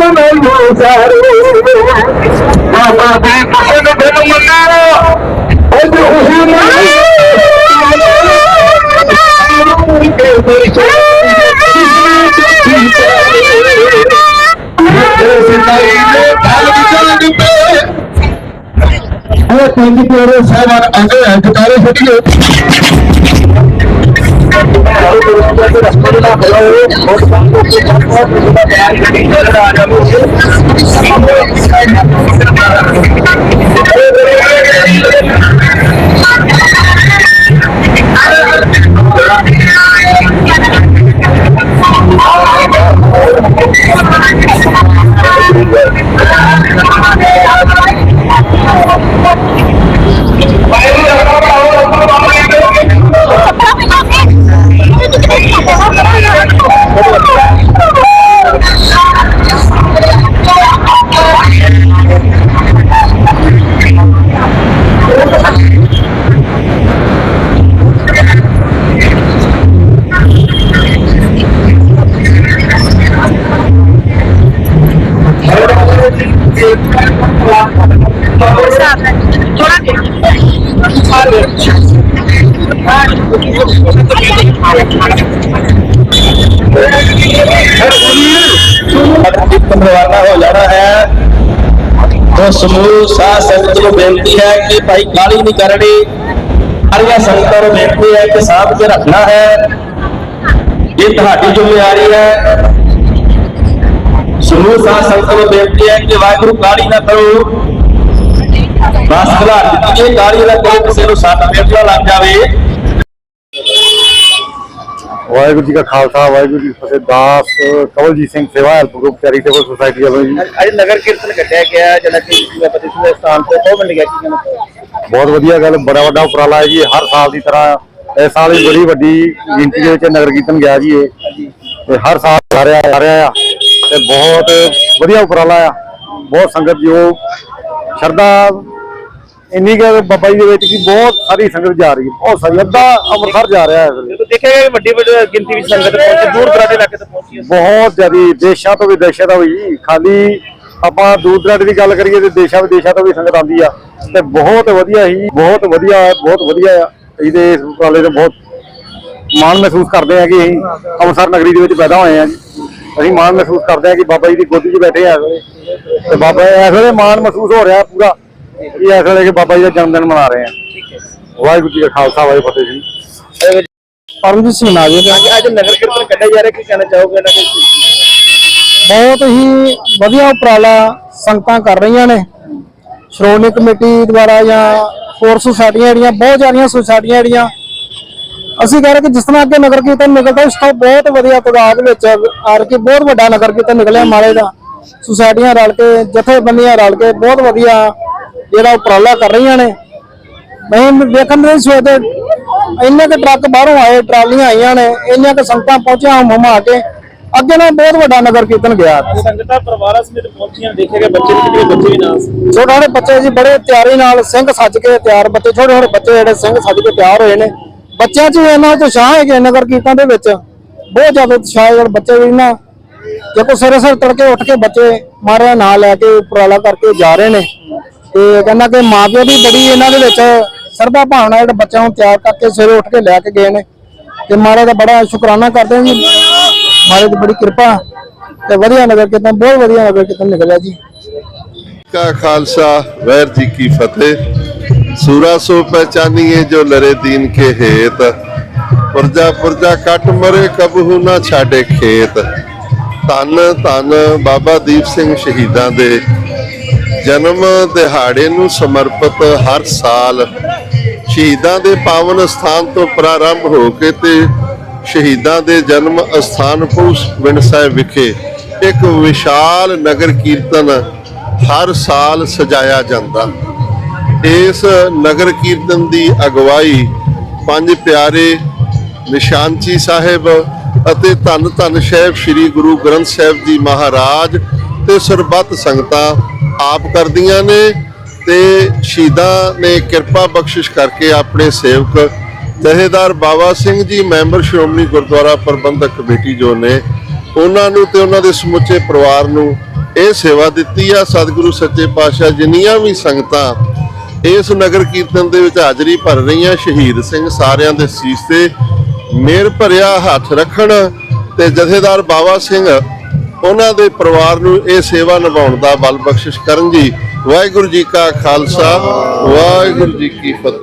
ਮਨਾਈਓ ਸਾਰੇ ਬਾਬਾ ਦੀ ਪਸੰਦ ਦਿਨ ਮੰਨਾ ਅੱਜ ਖੁਸ਼ੀ ਉਹ ਪੰਜ ਪਿਆਰੇ हो जाना है तो समूह बेनती है कि भाई गाली नहीं करनी सारिया को बेनती है कि साहब के रखना है ये तुम्हारी ज़िम्मेदारी है समूह सात संत को बेनती है कि वाहगुरु गाली ना करो 10000 ਦਿੱਤੀ ਇਹ ਗਾੜੀ ਦਾ ਕੋਈ ਕਿਸੇ ਨੂੰ ਸੱਟ ਫੇਟ ਨਾ ਲੱਗ ਜਾਵੇ। ਵਾਹਿਗੁਰੂ ਜੀ ਦਾ ਖਾਲਸਾ ਵਾਹਿਗੁਰੂ ਜੀ ਫਤਿਹ। ਦਾਸ ਕਵਲਜੀਤ ਸਿੰਘ ਸੇਵਾ ਹੈਲਪ ਗਰੁੱਪ ਚੈਰੀਟੇਬਲ ਸੁਸਾਇਟੀ ਵੱਲੋਂ ਜੀ। ਅੱਜ ਨਗਰ ਕੀਰਤਨ ਕੱਢਿਆ ਗਿਆ ਜਿਹੜਾ ਕਿ ਪਤੀ ਦੇ ਸਥਾਨ ਤੇ ਬਹੁਤ ਮਿਲ ਗਿਆ ਬਹੁਤ ਵਧੀਆ ਗੱਲ ਬੜਾ ਵੱਡਾ ਉਪਰਾਲਾ ਹੈ ਜੀ। ਹਰ ਸਾਲ ਦੀ ਤਰ੍ਹਾਂ ਇਸ ਸਾਲ ਵੀ ਬੜੀ ਵੱਡੀ ਗਿਣਤੀ ਦੇ ਵਿੱਚ ਨਗਰ ਕੀਰਤਨ ਗਿਆ ਜੀ ਇਹ। ਤੇ ਹਰ ਸਾਲ ਆ ਰਿਹਾ ਆ ਰਿਹਾ ਆ। ਤੇ ਬਹੁਤ ਵਧੀਆ ਉਪਰਾਲਾ ਆ। ਬਹੁਤ ਸੰਗਤ ਜੋ ਸ਼ਰਧਾ ਇੰਨੀ ਕਿ ਬਾਬਾ ਜੀ ਦੇ ਵਿੱਚ ਕਿ ਬਹੁਤ ਸਾਰੀ ਸੰਗਤ ਜਾ ਰਹੀ ਹੈ ਬਹੁਤ ਸਾਰੀ ਅੱਧਾ ਅੰਮ੍ਰਿਤਸਰ ਜਾ ਰਿਹਾ ਹੈ ਇਸ ਵੇਲੇ। ਜਦੋਂ ਦੇਖਿਆ ਗਿਆ ਕਿ ਵੱਡੀ ਵੱਡੀ ਗਿਣਤੀ ਵਿੱਚ ਸੰਗਤ ਪਹੁੰਚੀ ਦੂਰ ਦਰਾਡੇ ਇਲਾਕੇ ਤੋਂ ਪਹੁੰਚੀ ਹੈ। ਬਹੁਤ ਜ਼ਿਆਦੀ ਦੇਸ਼ਾਂ ਤੋਂ ਵਿਦੇਸ਼ਾਂ ਤੋਂ ਵੀ ਖਾਲੀ ਆਪਾਂ ਦੂਰ ਦਰਾਡੇ ਦੀ ਗੱਲ ਕਰੀਏ ਤੇ ਦੇਸ਼ਾਂ ਵਿਦੇਸ਼ਾਂ ਤੋਂ ਵੀ ਸੰਗਤ ਆਉਂਦੀ ਆ ਤੇ ਬਹੁਤ ਵਧੀਆ ਹੀ ਬਹੁਤ ਵਧੀਆ ਬਹੁਤ ਵਧੀਆ ਆ। ਇਹਦੇ ਇਸ ਉਪਰਾਲੇ ਤੇ ਬਹੁਤ ਮਾਣ ਮਹਿਸੂਸ ਕਰਦੇ ਆ ਕਿ ਅਸੀਂ ਅੰਮ੍ਰਿਤਸਰ ਨਗਰੀ ਦੇ ਵਿੱਚ ਪੈਦਾ ਹੋਏ ਆ ਜੀ। ਅਸੀਂ ਮਾਣ ਮਹਿਸੂਸ ਕਰਦੇ ਆ ਕਿ ਬਾਬਾ ਜੀ ਦੀ ਗੋਦੀ 'ਚ ਬੈਠੇ ਆ ਇਸ ਵੇਲੇ। ਤੇ ਬਾਬਾ ਇਸ ਵੇਲੇ ਮਾਣ ਮਹਿਸੂਸ ਹੋ ਰਿਹਾ ਪੂਰਾ। ਕਿ ਇਸ ਵੇਲੇ ਕਿ ਬਾਬਾ ਜੀ ਦਾ ਜਨਮ ਦਿਨ ਮਨਾ ਰਹੇ ਆ। ਵਾਹਿਗੁਰੂ ਜੀ ਕਾ ਖਾਲਸਾ ਵਾਹਿਗੁਰੂ ਫਤਿਹ ਜੀ। ਪਰਮਜੀਤ ਸਿੰਘ ਨਾਜਰ ਅੱਜ ਅੱਜ ਨਗਰ ਕੀਰਤਨ ਕੱਢਿਆ ਜਾ ਰਿਹਾ ਕੀ ਕਹਿਣਾ ਚਾਹੋਗੇ ਇਹਨਾਂ ਦੇ? ਬਹੁਤ ਹੀ ਵਧੀਆ ਉਪਰਾਲਾ ਸੰਗਤਾਂ ਕਰ ਰਹੀਆਂ ਨੇ। ਸ਼੍ਰੋਮਣੀ ਕਮੇਟੀ ਦੁਆਰਾ ਜਾਂ ਹੋਰ ਸੁਸਾਇਟੀਆਂ ਜਿਹੜੀਆਂ ਬਹੁਤ ਸਾਰੀਆਂ ਸੁਸਾਇਟੀਆਂ ਜਿਹੜੀਆਂ। ਅਸੀਂ ਕਹਿ ਰਹੇ ਕਿ ਜਿਸ ਤਰ੍ਹਾਂ ਅੱਗੇ ਨਗਰ ਕੀਰਤਨ ਨਿਕਲਦਾ ਉਸ ਤੋਂ ਬਹੁਤ ਵਧੀਆ ਤਦਾਦ ਵਿੱਚ ਆਰ ਕੇ ਬਹੁਤ ਵੱਡਾ ਨਗਰ ਕੀਰਤਨ ਨਿਕਲਿਆ ਮਾਲੇ ਦਾ। ਸੁਸਾਇਟੀਆਂ ਰਲ ਕੇ ਜਥੇਬੰਦੀਆਂ ਰਲ ਕੇ ਬਹੁਤ ਵਧੀਆ ਜਿਹੜਾ ਉਪਰਾਲਾ ਕਰ ਰਹੀਆਂ ਨੇ। ਮੈਂ ਵੇਖਣ ਦੇ ਸਵੇਤੇ ਇੰਨੇ ਕੁ ਟਰੱਕ ਬਾਹਰੋਂ ਆਏ ਟਰਾਲੀਆਂ ਆਈਆਂ ਨੇ ਇੰਨੀਆਂ ਕੁ ਸੰਗਤਾਂ ਪਹੁੰਚੀਆਂ ਹਮ ਹਮਾ ਕੇ। ਅੱਗੇ ਨਾਲ ਬਹੁਤ ਵੱਡਾ ਨਗਰ ਕੀਰਤਨ ਗਿਆ। ਸੰਗਤਾਂ ਪਰਿਵਾਰਾਂ ਸਮੇਤ ਪਹੁੰਚੀਆਂ ਦੇਖਿਆ ਗਿਆ ਬੱਚੇ ਵੀ ਕਿਤੇ ਬੱਚੇ ਵੀ ਨਾਲ ਛੋਟੇ ਛੋਟੇ ਬੱਚੇ ਜੀ ਬੜੇ ਤਿਆਰੀ ਨਾਲ ਸਿੰਘ ਸੱਜ ਕੇ ਤਿਆਰ ਬੱਚੇ ਛੋਟੇ ਛੋਟੇ ਬੱਚੇ ਜਿਹੜੇ ਸਿੰਘ ਸੱਜ ਕੇ ਤਿਆਰ ਹੋਏ ਨੇ। ਬੱਚਿਆਂ 'ਚ ਵੀ ਇਹਨਾਂ ਤੋਂ ਉਤਸ਼ਾਹ ਹੈ ਕਿ ਨਗਰ ਕੀਰਤਨ ਦੇ ਵਿੱਚ ਬਹੁਤ ਜ਼ਿਆਦਾ ਉਤਸ਼ਾਹ ਹੈ। ਬੱਚੇ ਵੀ ਨਾ ਜੇ ਕੋ ਸਵੇਰੇ ਸਵੇਰੇ ਤੜਕੇ ਉੱਠ ਕੇ ਬੱਚੇ ਮਾਰਿਆ ਨਾਂ ਲੈ ਕੇ ਉਪਰਾਲਾ ਕਰਕੇ ਜਾ ਰਹੇ ਨੇ। ਤੇ ਕਹਿੰਦਾ ਕਿ ਮਾਪਿਓ ਦੀ ਬੜੀ ਇਹਨਾਂ ਦੇ ਵਿੱਚ ਸਰਦਾ ਭਾਵਨਾ ਜਿਹੜੇ ਬੱਚਿਆਂ ਨੂੰ ਤਿਆਰ ਕਰਕੇ ਸਵੇਰੇ ਉੱਠ ਕੇ ਲੈ ਕੇ ਗਏ ਨੇ। ਤੇ ਮਾਰੇ ਦਾ ਬੜਾ ਸ਼ੁਕਰਾਨਾ ਕਰਦੇ ਹਾਂ ਜੀ। ਮਾਰੇ ਦੀ ਬੜੀ ਕਿਰਪਾ ਤੇ ਵਧੀਆ ਨਗਰ ਕੀਰਤਨ, ਬਹੁਤ ਵਧੀਆ ਨਗਰ ਕੀਰਤਨ ਨਿਕਲਿਆ ਜੀ। ਕਾ ਖਾਲਸਾ, ਵੈਰ ਜੀ ਕੀ ਫਤਿਹ। ਸੂਰਾ ਸੋ ਪਹਿਚਾਨੀਏ ਜੋ ਲਰੇ ਦੀਨ ਕੇ ਹੇਤ। ਪੁਰਜਾ ਪੁਰਜਾ ਕੱਟ ਮਰੇ, ਕਬਹੂ ਨਾ ਛਾੜੇ ਖੇਤ। ਧੰਨ ਧੰਨ ਬਾਬਾ ਦੀਪ ਸਿੰਘ ਸ਼ਹੀਦਾਂ ਦੇ ਜਨਮ ਦਿਹਾੜੇ ਨੂੰ ਸਮਰਪਿਤ ਹਰ ਸਾਲ ਸ਼ਹੀਦਾਂ ਦੇ ਪਾਵਨ ਸਥਾਨ ਤੋਂ ਪ੍ਰਾਰੰਭ ਹੋ ਕੇ ਤੇ ਸ਼ਹੀਦਾਂ ਦੇ ਜਨਮ ਅਸਥਾਨ ਪੁਸ ਵਿੰਡ ਸਾਹਿਬ ਵਿਖੇ ਇੱਕ ਵਿਸ਼ਾਲ ਨਗਰ ਕੀਰਤਨ ਹਰ ਸਾਲ ਸਜਾਇਆ ਜਾਂਦਾ। ਇਸ ਨਗਰ ਕੀਰਤਨ ਦੀ ਅਗਵਾਈ ਪੰਜ ਪਿਆਰੇ ਨਿਸ਼ਾਨਚੀ ਸਾਹਿਬ ਅਤੇ ਧੰਨ ਧੰਨ ਸਾਹਿਬ ਸ੍ਰੀ ਗੁਰੂ ਗ੍ਰੰਥ ਸਾਹਿਬ ਜੀ ਮਹਾਰਾਜ ਤੇ ਸਰਬੱਤ ਸੰਗਤਾਂ ਆਪ ਕਰਦੀਆਂ ਨੇ ਤੇ ਸ਼ਹੀਦਾਂ ਨੇ ਕਿਰਪਾ ਬਖਸ਼ਿਸ਼ ਕਰਕੇ ਆਪਣੇ ਸੇਵਕ ਜਥੇਦਾਰ ਬਾਬਾ ਸਿੰਘ ਜੀ, ਮੈਂਬਰ ਸ਼੍ਰੋਮਣੀ ਗੁਰਦੁਆਰਾ ਪ੍ਰਬੰਧਕ ਕਮੇਟੀ ਜੋ ਨੇ, ਉਹਨਾਂ ਨੂੰ ਤੇ ਉਹਨਾਂ ਦੇ ਸਮੁੱਚੇ ਪਰਿਵਾਰ ਨੂੰ ਇਹ ਸੇਵਾ ਦਿੱਤੀ ਆ। ਸਤਿਗੁਰੂ ਸੱਚੇ ਪਾਤਸ਼ਾਹ ਜਿੰਨੀਆਂ ਵੀ ਸੰਗਤਾਂ ਇਸ ਨਗਰ ਕੀਰਤਨ ਦੇ ਵਿੱਚ ਹਾਜ਼ਰੀ ਭਰ ਰਹੀਆਂ, ਸ਼ਹੀਦ ਸਿੰਘ ਸਾਰਿਆਂ ਦੇ ਸੀਸ ਤੇ ਮੇਰ ਭਰਿਆ ਹੱਥ ਰੱਖਣ ਤੇ ਜਥੇਦਾਰ ਬਾਬਾ ਸਿੰਘ ਉਹਨਾਂ ਦੇ ਪਰਿਵਾਰ ਨੂੰ ਇਹ ਸੇਵਾ ਨਿਭਾਉਣ ਦਾ ਬਲ ਬਖਸ਼ਿਸ਼ ਕਰਨ ਜੀ। ਵਾਹਿਗੁਰੂ ਜੀ ਕਾ ਖਾਲਸਾ, ਵਾਹਿਗੁਰੂ ਜੀ ਕੀ ਫਤਿਹ।